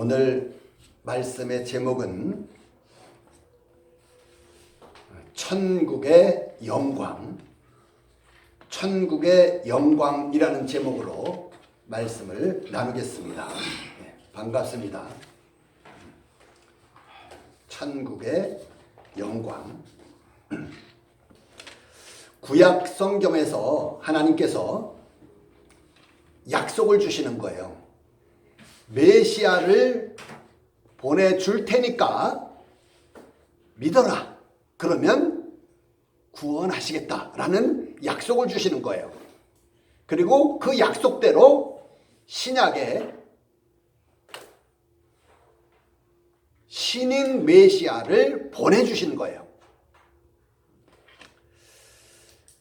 오늘 말씀의 제목은 천국의 영광, 천국의 영광이라는 제목으로 말씀을 나누겠습니다. 네, 반갑습니다. 천국의 영광. 구약 성경에서 하나님께서 약속을 주시는 거예요. 메시아를 보내줄 테니까 믿어라. 그러면 구원하시겠다라는 약속을 주시는 거예요. 그리고 그 약속대로 신약에 신인 메시아를 보내주신 거예요.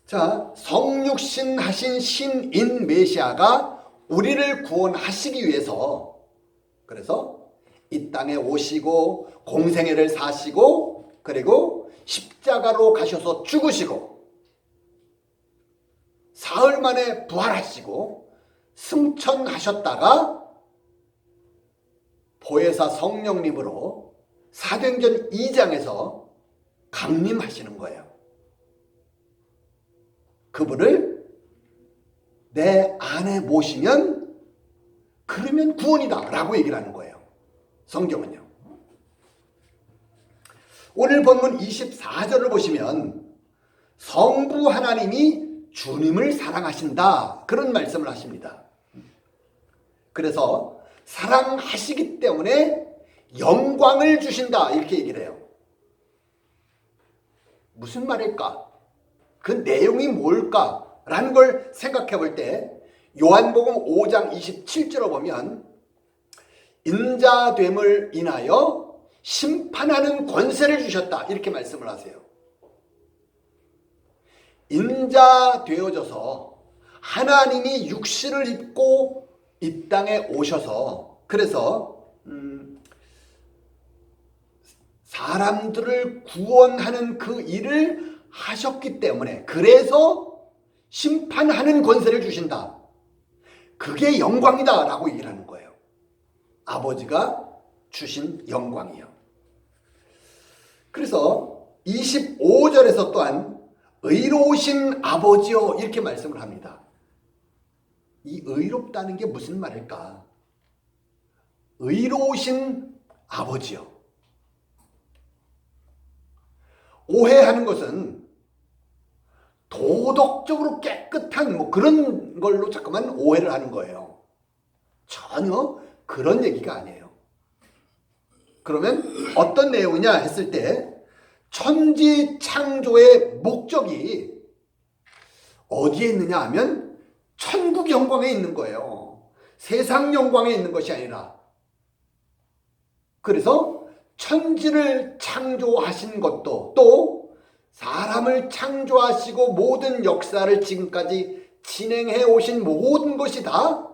자, 성육신 하신 신인 메시아가 우리를 구원하시기 위해서 그래서 이 땅에 오시고 공생애를 사시고 그리고 십자가로 가셔서 죽으시고 사흘 만에 부활하시고 승천하셨다가 보혜사 성령님으로 사도행전 2장에서 강림하시는 거예요. 그분을 내 안에 모시면 그러면 구원이다 라고 얘기를 하는 거예요. 성경은요. 오늘 본문 24절을 보시면 성부 하나님이 주님을 사랑하신다 그런 말씀을 하십니다. 그래서 사랑하시기 때문에 영광을 주신다 이렇게 얘기를 해요. 무슨 말일까? 그 내용이 뭘까 라는 걸 생각해 볼 때 요한복음 5장 27절을 보면 인자됨을 인하여 심판하는 권세를 주셨다 이렇게 말씀을 하세요. 인자 되어져서 하나님이 육신을 입고 이 땅에 오셔서 그래서 음, 사람들을 구원하는 그 일을 하셨기 때문에 그래서 심판하는 권세를 주신다. 그게 영광이다 라고 얘기를 하는 거예요. 아버지가 주신 영광이요. 그래서 25절에서 또한 의로우신 아버지요 이렇게 말씀을 합니다. 이 의롭다는 게 무슨 말일까? 의로우신 아버지요. 오해하는 것은 도덕적으로 깨끗한 뭐 그런 걸로 자꾸만 오해를 하는 거예요. 전혀 그런 얘기가 아니에요. 그러면 어떤 내용이냐 했을 때 천지 창조의 목적이 어디에 있느냐 하면 천국 영광에 있는 거예요. 세상 영광에 있는 것이 아니라 그래서 천지를 창조하신 것도 또 사람을 창조하시고 모든 역사를 지금까지 진행해 오신 모든 것이 다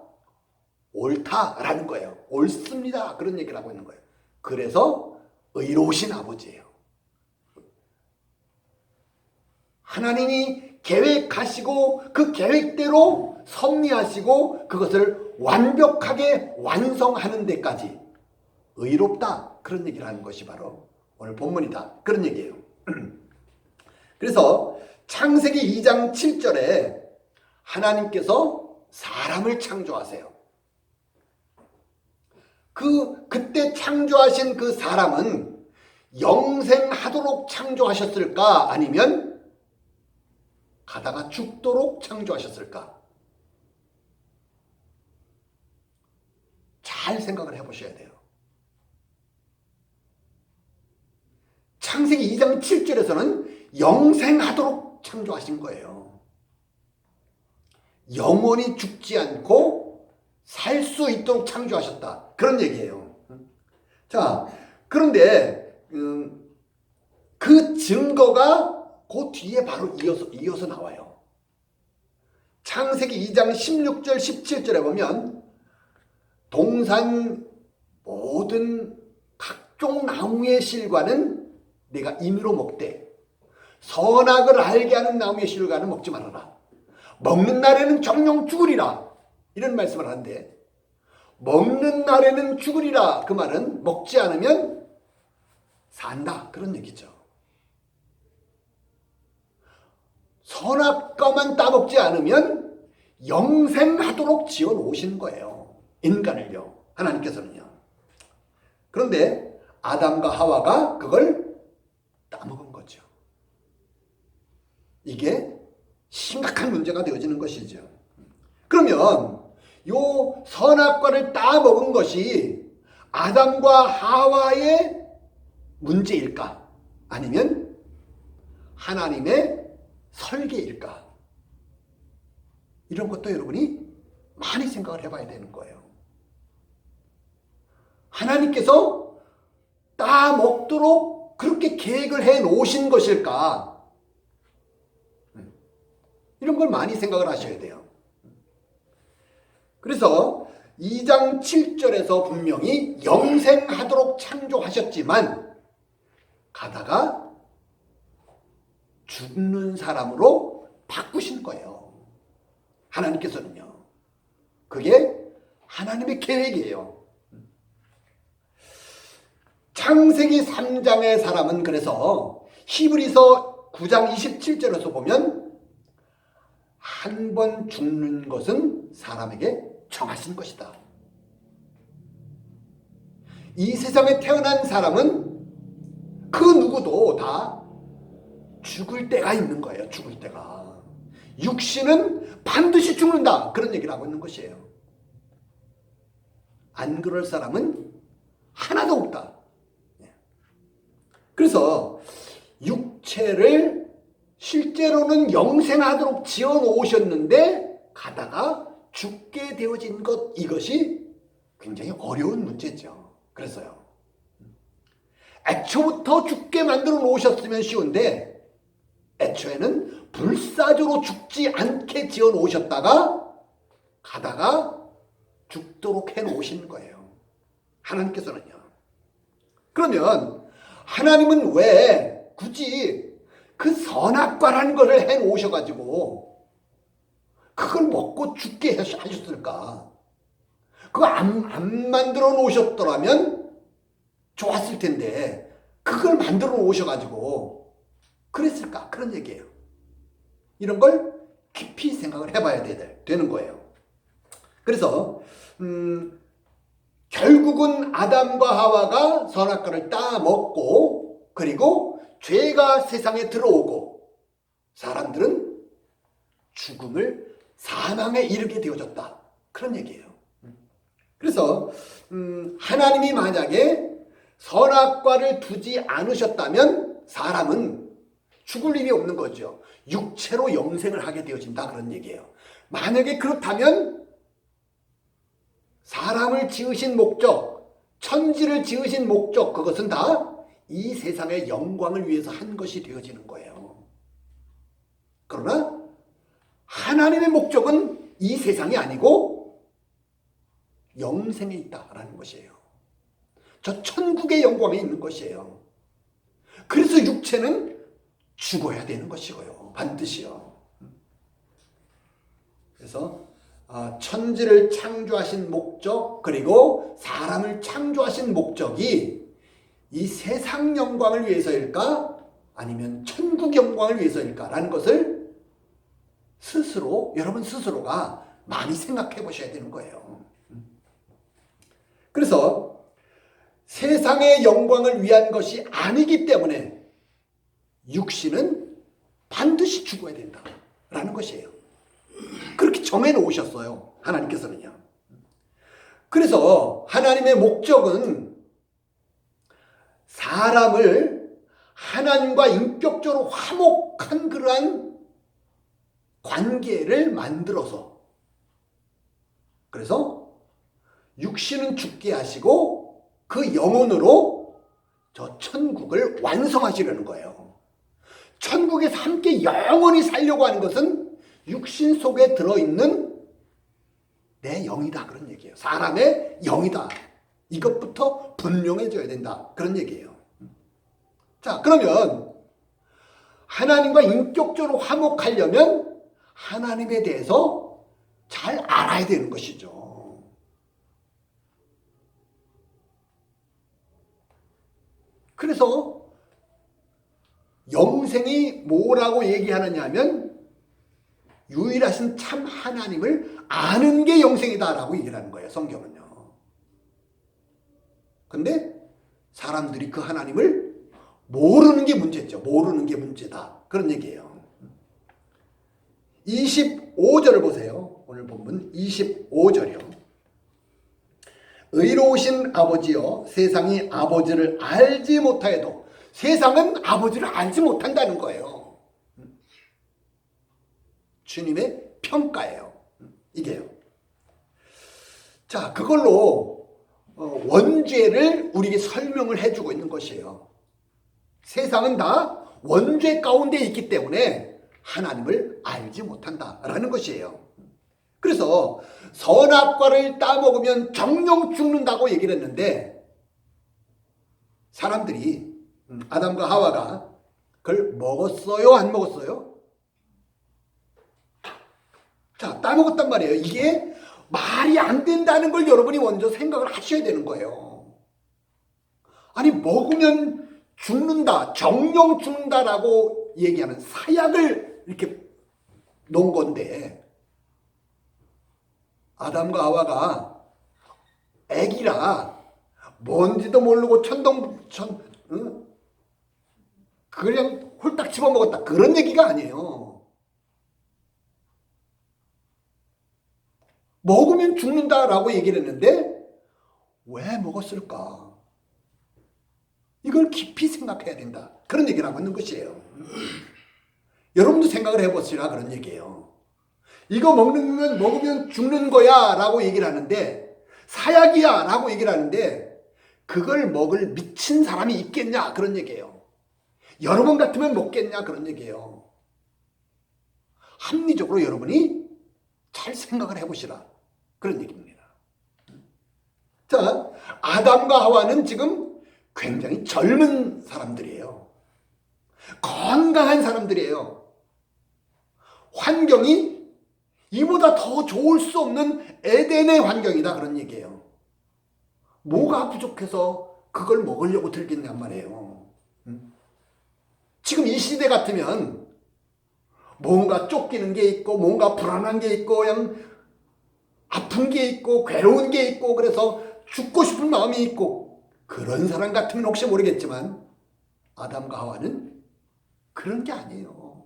옳다라는 거예요. 옳습니다. 그런 얘기를 하고 있는 거예요. 그래서 의로우신 아버지예요. 하나님이 계획하시고 그 계획대로 섭리하시고 그것을 완벽하게 완성하는 데까지 의롭다 그런 얘기를 하는 것이 바로 오늘 본문이다 그런 얘기예요. 그래서 창세기 2장 7절에 하나님께서 사람을 창조하세요. 그 그때 창조하신 그 사람은 영생하도록 창조하셨을까 아니면 가다가 죽도록 창조하셨을까? 잘 생각을 해 보셔야 돼요. 창세기 2장 7절에서는 영생하도록 창조하신 거예요. 영원히 죽지 않고 살 수 있도록 창조하셨다. 그런 얘기예요. 자, 그런데 음, 그 증거가 그 뒤에 바로 이어서 이어서 나와요. 창세기 2장 16절 17절에 보면 동산 모든 각종 나무의 실과는 내가 임의로 먹되 선악을 알게 하는 나무의 실과는 먹지 말아라. 먹는 날에는 정령 죽으리라. 이런 말씀을 하는데 먹는 날에는 죽으리라. 그 말은 먹지 않으면 산다. 그런 얘기죠. 선악과만 따먹지 않으면 영생하도록 지어 놓으신 거예요. 인간을요. 하나님께서는요. 그런데 아담과 하와가 그걸 거죠. 이게 심각한 문제가 되어지는 것이죠. 그러면 요 선악과를 따먹은 것이 아담과 하와의 문제일까? 아니면 하나님의 설계일까? 이런 것도 여러분이 많이 생각을 해봐야 되는 거예요. 하나님께서 따먹도록 그렇게 계획을 해 놓으신 것일까? 이런 걸 많이 생각을 하셔야 돼요. 그래서 2장 7절에서 분명히 영생하도록 창조하셨지만 가다가 죽는 사람으로 바꾸신 거예요. 하나님께서는요. 그게 하나님의 계획이에요. 창세기 3장의 사람은 그래서 히브리서 9장 27절에서 보면 한 번 죽는 것은 사람에게 정하신 것이다. 이 세상에 태어난 사람은 그 누구도 다 죽을 때가 있는 거예요. 죽을 때가. 육신은 반드시 죽는다. 그런 얘기를 하고 있는 것이에요. 안 그럴 사람은 하나도 없다. 그래서 육체를 실제로는 영생하도록 지어 놓으셨는데 가다가 죽게 되어진 것 이것이 굉장히 어려운 문제죠. 그래서요. 애초부터 죽게 만들어 놓으셨으면 쉬운데 애초에는 불사조로 죽지 않게 지어 놓으셨다가 가다가 죽도록 해 놓으신 거예요. 하나님께서는요. 그러면 하나님은 왜 굳이 그 선악과라는 것을 해 놓으셔가지고 그걸 먹고 죽게 하셨을까? 그거 안, 안 만들어 놓으셨더라면 좋았을 텐데 그걸 만들어 놓으셔가지고 그랬을까? 그런 얘기예요. 이런 걸 깊이 생각을 해봐야 되, 되는 거예요. 그래서 음, 결국은 아담과 하와가 선악과를 따먹고 그리고 죄가 세상에 들어오고 사람들은 죽음을 사망에 이르게 되어졌다. 그런 얘기예요. 그래서 음, 하나님이 만약에 선악과를 두지 않으셨다면 사람은 죽을 일이 없는 거죠. 육체로 영생을 하게 되어진다 그런 얘기예요. 만약에 그렇다면 사람을 지으신 목적, 천지를 지으신 목적 그것은 다 이 세상의 영광을 위해서 한 것이 되어지는 거예요. 그러나 하나님의 목적은 이 세상이 아니고 영생에 있다라는 것이에요. 저 천국의 영광에 있는 것이에요. 그래서 육체는 죽어야 되는 것이고요. 반드시요. 그래서 아, 천지를 창조하신 목적 그리고 사람을 창조하신 목적이 이 세상 영광을 위해서일까 아니면 천국 영광을 위해서일까 라는 것을 스스로 여러분 스스로가 많이 생각해 보셔야 되는 거예요. 그래서 세상의 영광을 위한 것이 아니기 때문에 육신은 반드시 죽어야 된다 라는 것이에요. 그렇게 정해 놓으셨어요. 하나님께서는요. 그래서 하나님의 목적은 사람을 하나님과 인격적으로 화목한 그러한 관계를 만들어서 그래서 육신은 죽게 하시고 그 영혼으로 저 천국을 완성하시려는 거예요. 천국에서 함께 영원히 살려고 하는 것은 육신 속에 들어있는 내 영이다 그런 얘기예요. 사람의 영이다. 이것부터 분명해져야 된다. 그런 얘기예요. 자, 그러면 하나님과 인격적으로 화목하려면 하나님에 대해서 잘 알아야 되는 것이죠. 그래서 영생이 뭐라고 얘기하느냐 하면 유일하신 참 하나님을 아는 게 영생이다라고 얘기하는 거예요. 성경은. 근데 사람들이 그 하나님을 모르는 게 문제죠. 모르는 게 문제다. 그런 얘기예요. 25절을 보세요. 오늘 본문 25절이요. 의로우신 아버지여 세상이 아버지를 알지 못하여도 세상은 아버지를 알지 못한다는 거예요. 주님의 평가예요. 이게요. 자, 그걸로 어, 원죄를 우리에게 설명을 해주고 있는 것이에요. 세상은 다 원죄 가운데 있기 때문에 하나님을 알지 못한다라는 것이에요. 그래서 선악과를 따먹으면 정령 죽는다고 얘기를 했는데 사람들이 음, 아담과 하와가 그걸 먹었어요? 안 먹었어요? 자, 따먹었단 말이에요. 이게 말이 안 된다는 걸 여러분이 먼저 생각을 하셔야 되는 거예요. 아니, 먹으면 죽는다, 정령 죽는다라고 얘기하는 사약을 이렇게 놓은 건데, 아담과 하와가 애기라 뭔지도 모르고 천동, 천, 응? 그냥 홀딱 집어먹었다. 그런 얘기가 아니에요. 먹으면 죽는다라고 얘기를 했는데 왜 먹었을까? 이걸 깊이 생각해야 된다. 그런 얘기를 하고 있는 것이에요. 여러분도 생각을 해보시라 그런 얘기예요. 이거 먹는 먹으면 죽는 거야 라고 얘기를 하는데 사약이야 라고 얘기를 하는데 그걸 먹을 미친 사람이 있겠냐 그런 얘기예요. 여러분 같으면 먹겠냐 그런 얘기예요. 합리적으로 여러분이 잘 생각을 해보시라. 그런 얘기입니다. 자, 아담과 하와는 지금 굉장히 젊은 사람들이에요. 건강한 사람들이에요. 환경이 이보다 더 좋을 수 없는 에덴의 환경이다. 그런 얘기예요. 뭐가 부족해서 그걸 먹으려고 들겠냔 말이에요. 지금 이 시대 같으면 뭔가 쫓기는 게 있고 뭔가 불안한 게 있고 그냥 아픈 게 있고 괴로운 게 있고 그래서 죽고 싶은 마음이 있고 그런 사람 같으면 혹시 모르겠지만 아담과 하와는 그런 게 아니에요.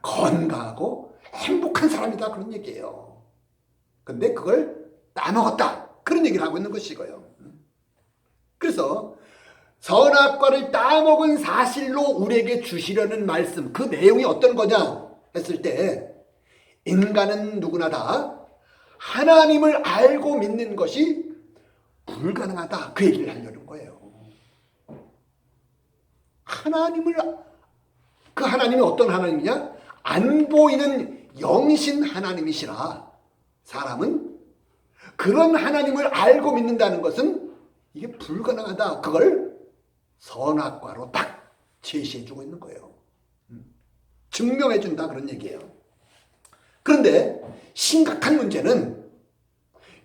건강하고 행복한 사람이다 그런 얘기예요. 근데 그걸 따먹었다 그런 얘기를 하고 있는 것이고요. 그래서 선악과를 따먹은 사실로 우리에게 주시려는 말씀 그 내용이 어떤 거냐 했을 때 인간은 누구나 다 하나님을 알고 믿는 것이 불가능하다. 그 얘기를 하려는 거예요. 하나님을, 그 하나님이 어떤 하나님이냐? 안 보이는 영신 하나님이시라. 사람은 그런 하나님을 알고 믿는다는 것은 이게 불가능하다. 그걸 선악과로 딱 제시해주고 있는 거예요. 증명해준다. 그런 얘기예요. 그런데 심각한 문제는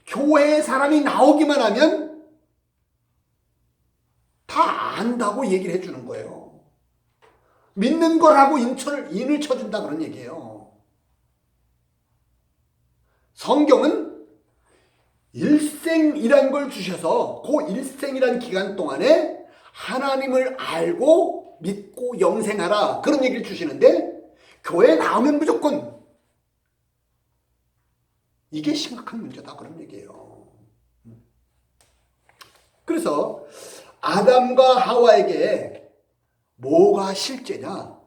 교회에 사람이 나오기만 하면 다 안다고 얘기를 해주는 거예요. 믿는 거라고 인철, 인을 쳐준다 그런 얘기예요. 성경은 일생이란 걸 주셔서 그 일생이란 기간 동안에 하나님을 알고 믿고 영생하라 그런 얘기를 주시는데 교회에 나오면 무조건 이게 심각한 문제다 그런 얘기예요. 그래서 아담과 하와에게 뭐가 실제냐?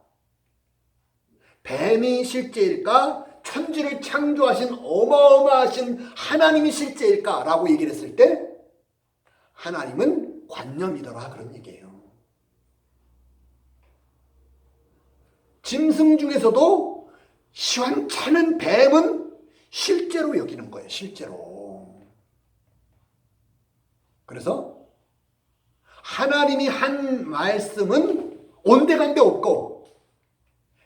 뱀이 실제일까? 천지를 창조하신 어마어마하신 하나님이 실제일까 라고 얘기를 했을 때 하나님은 관념이더라 그런 얘기예요. 짐승 중에서도 시원찮은 뱀은 실제로 여기는 거예요. 실제로. 그래서 하나님이 한 말씀은 온데간데 없고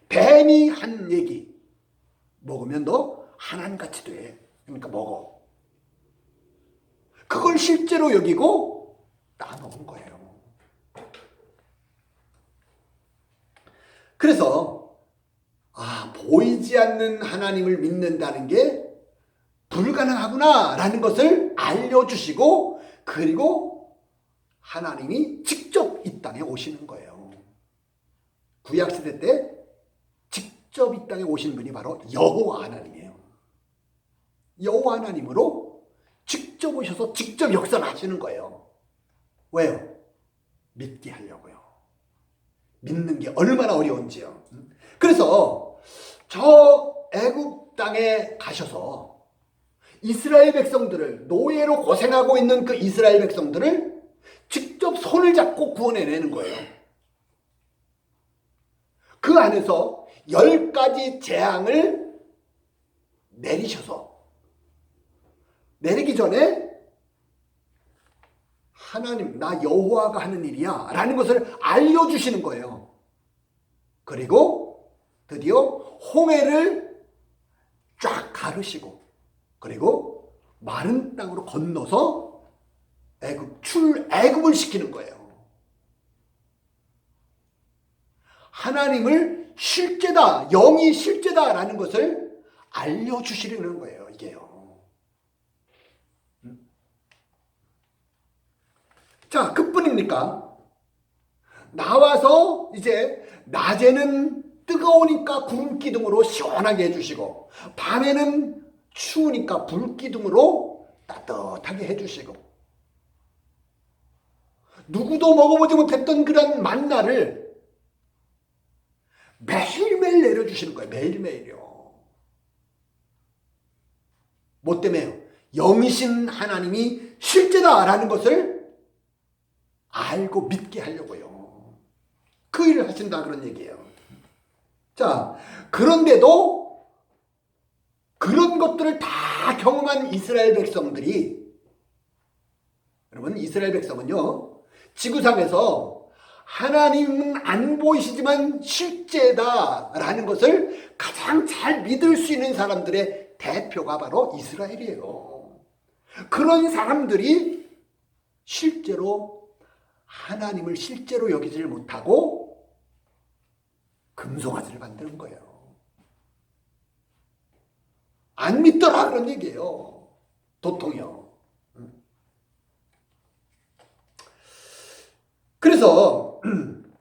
뱀이 한 얘기 먹으면 너 하나님같이 돼. 그러니까 먹어. 그걸 실제로 여기고 나눠본 거예요. 그래서 아 보이지 않는 하나님을 믿는다는 게 불가능하구나라는 것을 알려주시고 그리고 하나님이 직접 이 땅에 오시는 거예요. 구약 시대 때 직접 이 땅에 오신 분이 바로 여호와 하나님이에요. 여호와 하나님으로 직접 오셔서 직접 역사를 하시는 거예요. 왜요? 믿게 하려고요. 믿는 게 얼마나 어려운지요. 그래서 저 애굽 땅에 가셔서 이스라엘 백성들을 노예로 고생하고 있는 그 이스라엘 백성들을 직접 손을 잡고 구원해내는 거예요. 그 안에서 열 가지 재앙을 내리셔서 내리기 전에 하나님 나 여호와가 하는 일이야 라는 것을 알려주시는 거예요. 그리고 드디어 홍해를 쫙 가르시고 그리고 마른 땅으로 건너서 애굽 출 애굽을 시키는 거예요. 하나님을 실제다, 영이 실제다라는 것을 알려 주시려는 거예요, 이게요. 음? 자, 그뿐입니까? 나와서 이제 낮에는 뜨거우니까 구름 기둥으로 시원하게 해주시고, 밤에는 추우니까 불 기둥으로 따뜻하게 해주시고, 누구도 먹어보지 못했던 그런 만나를 매일매일 내려주시는 거예요. 매일매일요. 뭐 때문에요? 영이신 하나님이 실제다라는 것을 알고 믿게 하려고요. 그 일을 하신다 그런 얘기예요. 자, 그런데도 그런 것들을 다 경험한 이스라엘 백성들이 여러분 이스라엘 백성은요 지구상에서 하나님은 안 보이시지만 실제다라는 것을 가장 잘 믿을 수 있는 사람들의 대표가 바로 이스라엘이에요. 그런 사람들이 실제로 하나님을 실제로 여기지를 못하고 금송아지를 만드는 거예요. 안 믿더라 그런 얘기예요. 도통이요. 그래서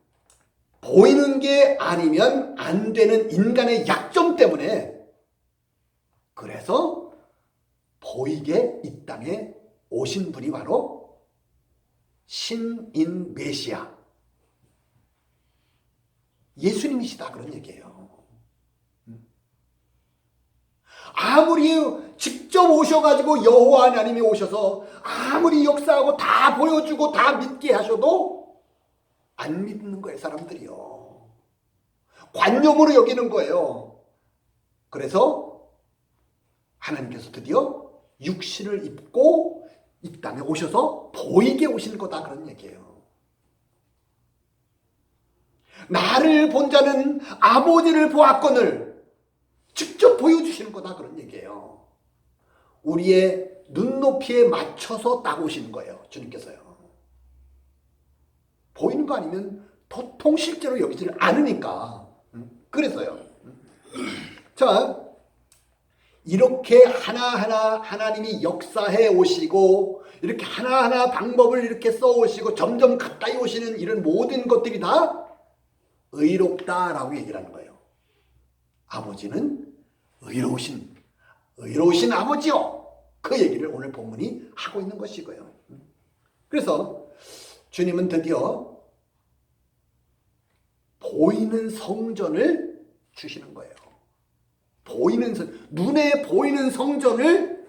보이는 게 아니면 안 되는 인간의 약점 때문에 그래서 보이게 이 땅에 오신 분이 바로 신인 메시아 예수님이시다 그런 얘기예요. 아무리 직접 오셔가지고 여호와 하나님이 오셔서 아무리 역사하고 다 보여주고 다 믿게 하셔도 안 믿는 거예요 사람들이요. 관념으로 여기는 거예요. 그래서 하나님께서 드디어 육신을 입고 이 땅에 오셔서 보이게 오시는 거다 그런 얘기예요. 나를 본 자는 아버지를 보았거늘 직접 보여주시는 거다 그런 얘기예요. 우리의 눈높이에 맞춰서 딱 오시는 거예요. 주님께서요. 보이는 거 아니면 도통 실제로 여기지를 않으니까. 그래서요. 자, 이렇게 하나하나 하나님이 역사해 오시고, 이렇게 하나하나 방법을 이렇게 써 오시고, 점점 가까이 오시는 이런 모든 것들이 다 의롭다라고 얘기를 하는 거예요. 아버지는 의로우신, 의로우신 아버지요. 그 얘기를 오늘 본문이 하고 있는 것이고요. 그래서 주님은 드디어 보이는 성전을 주시는 거예요. 보이는 성, 눈에 보이는 성전을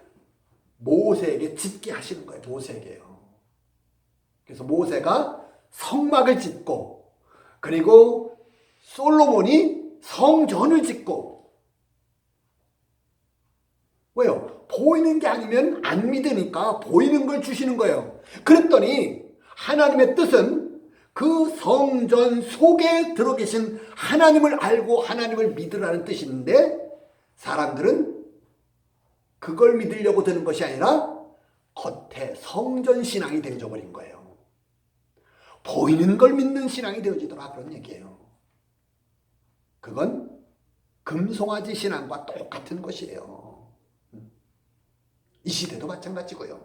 모세에게 짓게 하시는 거예요. 모세에게요. 그래서 모세가 성막을 짓고 그리고 솔로몬이 성전을 짓고 왜요? 보이는 게 아니면 안 믿으니까 보이는 걸 주시는 거예요. 그랬더니 하나님의 뜻은 그 성전 속에 들어 계신 하나님을 알고 하나님을 믿으라는 뜻인데 사람들은 그걸 믿으려고 드는 것이 아니라 겉에 성전 신앙이 되어져 버린 거예요. 보이는 걸 믿는 신앙이 되어지더라 그런 얘기예요. 그건 금송아지 신앙과 똑같은 것이에요. 이 시대도 마찬가지고요.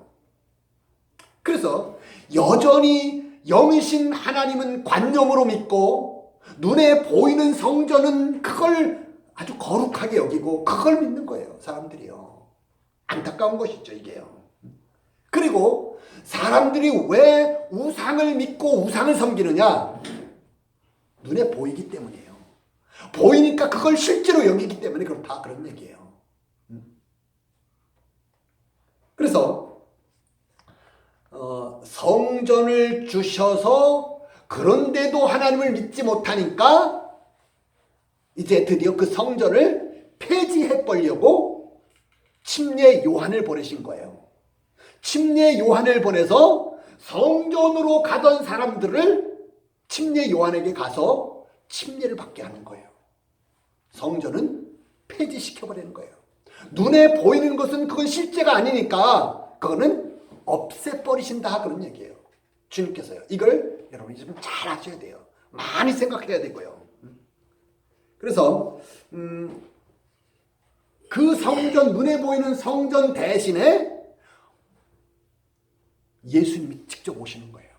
그래서 여전히 영이신 하나님은 관념으로 믿고 눈에 보이는 성전은 그걸 아주 거룩하게 여기고 그걸 믿는 거예요. 사람들이요. 안타까운 것이죠, 이게요. 그리고 사람들이 왜 우상을 믿고 우상을 섬기느냐? 눈에 보이기 때문이에요. 보이니까 그걸 실제로 여기기 때문에 그렇다 그런 얘기예요. 그래서 어, 성전을 주셔서 그런데도 하나님을 믿지 못하니까 이제 드디어 그 성전을 폐지해 버리려고 침례 요한을 보내신 거예요. 침례 요한을 보내서 성전으로 가던 사람들을 침례 요한에게 가서 침례를 받게 하는 거예요. 성전은 폐지시켜 버리는 거예요. 눈에 보이는 것은 그건 실제가 아니니까 그거는 없애버리신다 그런 얘기예요. 주님께서요. 이걸 여러분이 좀 잘 아셔야 돼요. 많이 생각해야 되고요. 그래서 음, 그 성전 눈에 보이는 성전 대신에 예수님이 직접 오시는 거예요.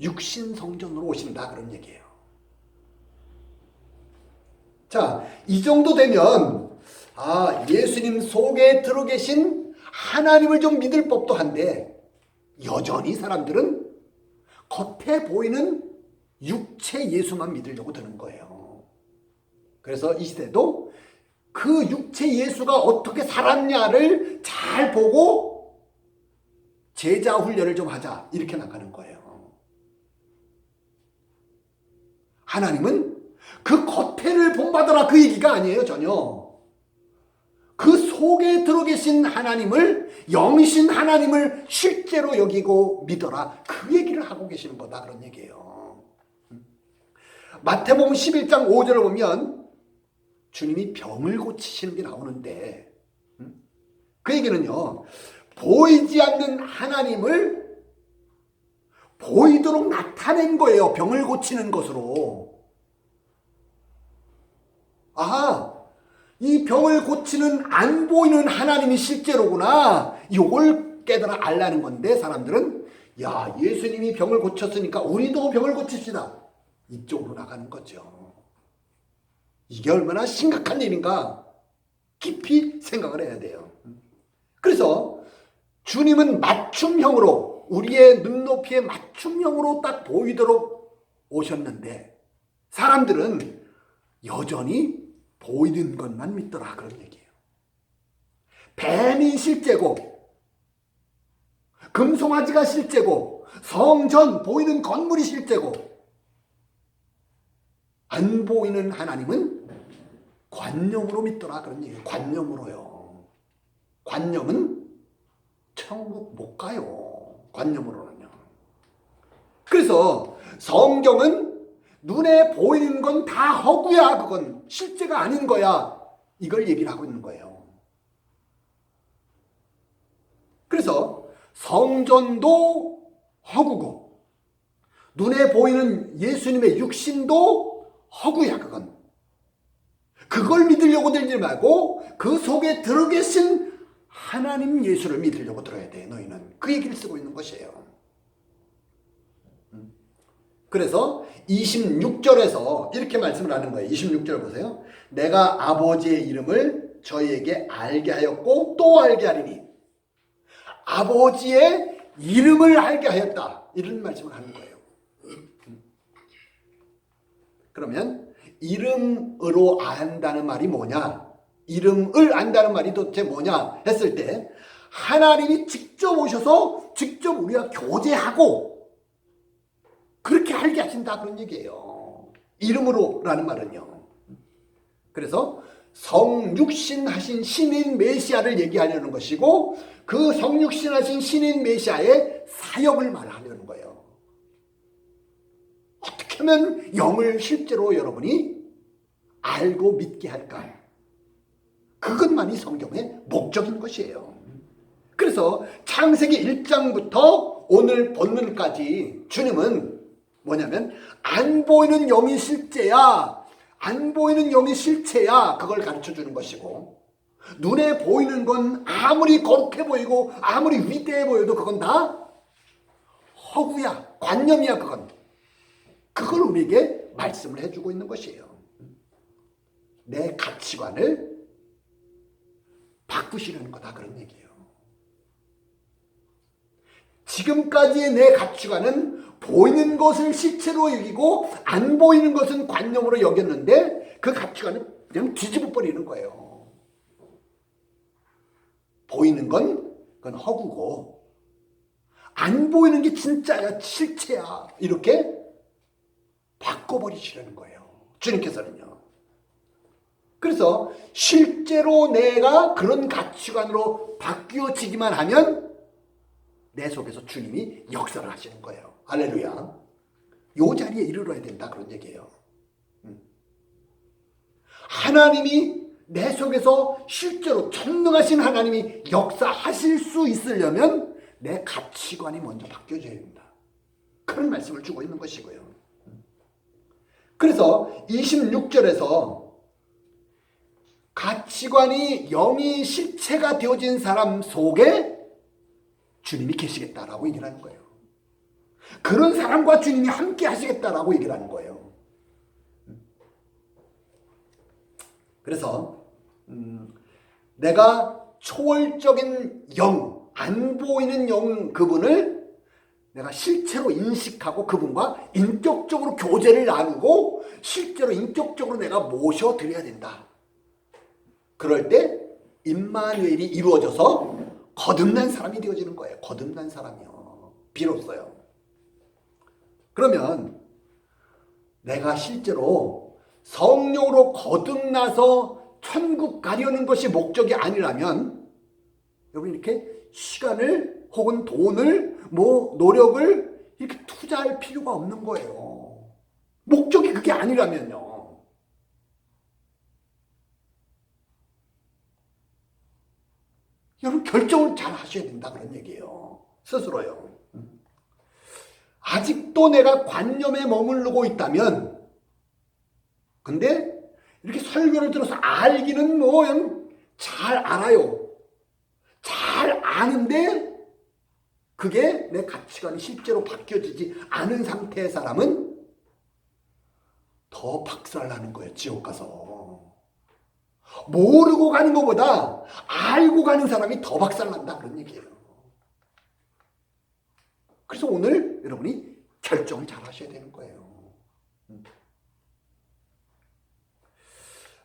육신 성전으로 오신다 그런 얘기예요. 자, 이 정도 되면 아, 예수님 속에 들어 계신 하나님을 좀 믿을 법도 한데 여전히 사람들은 겉에 보이는 육체 예수만 믿으려고 드는 거예요. 그래서 이 시대도 그 육체 예수가 어떻게 살았냐를 잘 보고 제자 훈련을 좀 하자 이렇게 나가는 거예요. 하나님은 그 겉에를 본받아라 그 얘기가 아니에요 전혀. 그 속에 들어 계신 하나님을 영이신 하나님을 실제로 여기고 믿어라. 그 얘기를 하고 계시는 거다. 그런 얘기예요. 마태복음 11장 5절을 보면 주님이 병을 고치시는 게 나오는데 그 얘기는요 보이지 않는 하나님을 보이도록 나타낸 거예요. 병을 고치는 것으로. 아하 이 병을 고치는 안 보이는 하나님이 실제로구나. 이걸 깨달아 알라는 건데 사람들은 야 예수님이 병을 고쳤으니까 우리도 병을 고칩시다. 이쪽으로 나가는 거죠. 이게 얼마나 심각한 일인가 깊이 생각을 해야 돼요. 그래서 주님은 맞춤형으로 우리의 눈높이에 맞춤형으로 딱 보이도록 오셨는데 사람들은 여전히 보이는 것만 믿더라 그런 얘기예요. 뱀이 실제고 금송아지가 실제고 성전 보이는 건물이 실제고 안 보이는 하나님은 관념으로 믿더라 그런 얘기예요. 관념으로요. 관념은 천국 못 가요. 관념으로는요. 그래서 성경은 눈에 보이는 건 다 허구야. 그건 실제가 아닌 거야. 이걸 얘기를 하고 있는 거예요. 그래서 성전도 허구고 눈에 보이는 예수님의 육신도 허구야. 그건. 그걸 믿으려고 들지 말고 그 속에 들어 계신 하나님 예수를 믿으려고 들어야 돼. 너희는 그 얘기를 쓰고 있는 것이에요. 그래서 26절에서 이렇게 말씀을 하는 거예요. 26절 보세요. 내가 아버지의 이름을 저희에게 알게 하였고 또 알게 하리니 아버지의 이름을 알게 하였다. 이런 말씀을 하는 거예요. 그러면 이름으로 안다는 말이 뭐냐? 이름을 안다는 말이 도대체 뭐냐 했을 때 하나님이 직접 오셔서 직접 우리와 교제하고 그렇게 알게 하신다 그런 얘기예요. 이름으로라는 말은요. 그래서 성육신 하신 신인 메시아를 얘기하려는 것이고 그 성육신 하신 신인 메시아의 사역을 말하려는 거예요. 어떻게 하면 영을 실제로 여러분이 알고 믿게 할까? 그것만이 성경의 목적인 것이에요. 그래서 창세기 1장부터 오늘 본문까지 주님은 뭐냐면 안 보이는 영이 실제야. 안 보이는 영이 실체야. 그걸 가르쳐 주는 것이고 눈에 보이는 건 아무리 거룩해 보이고 아무리 위대해 보여도 그건 다 허구야. 관념이야 그건. 그걸 우리에게 말씀을 해주고 있는 것이에요. 내 가치관을 바꾸시려는 거다 그런 얘기예요 지금까지의 내 가치관은 보이는 것을 실체로 여기고 안 보이는 것은 관념으로 여겼는데 그 가치관을 그냥 뒤집어 버리는 거예요. 보이는 건 그건 허구고 안 보이는 게 진짜야 실체야 이렇게 바꿔버리시려는 거예요. 주님께서는요. 그래서 실제로 내가 그런 가치관으로 바뀌어지기만 하면 내 속에서 주님이 역사를 하시는 거예요. 할렐루야. 요 자리에 이르러야 된다 그런 얘기예요. 음. 하나님이 내 속에서 실제로 전능하신 하나님이 역사하실 수 있으려면 내 가치관이 먼저 바뀌어져야 된다. 그런 말씀을 주고 있는 것이고요. 그래서 26절에서 가치관이 영이 실체가 되어진 사람 속에 주님이 계시겠다라고 얘기를 하는 거예요. 그런 사람과 주님이 함께 하시겠다라고 얘기를 하는 거예요. 그래서 음, 내가 초월적인 영, 안 보이는 영 그분을 내가 실체로 인식하고 그분과 인격적으로 교제를 나누고 실제로 인격적으로 내가 모셔드려야 된다. 그럴 때 임마누엘이 이루어져서 거듭난 사람이 되어지는 거예요. 거듭난 사람이요. 비로소요. 그러면 내가 실제로 성령으로 거듭나서 천국 가려는 것이 목적이 아니라면 여러분 이렇게 시간을 혹은 돈을 뭐 노력을 이렇게 투자할 필요가 없는 거예요. 목적이 그게 아니라면요. 여러분 결정을 잘 하셔야 된다 그런 얘기예요. 스스로요. 아직도 내가 관념에 머무르고 있다면 근데 이렇게 설교를 들어서 알기는 뭐 잘 알아요. 잘 아는데 그게 내 가치관이 실제로 바뀌어지지 않은 상태의 사람은 더 박살나는 거예요. 지옥 가서. 모르고 가는 것보다 알고 가는 사람이 더 박살난다 그런 얘기예요. 그래서 오늘 여러분이 결정을 잘 하셔야 되는 거예요. 음.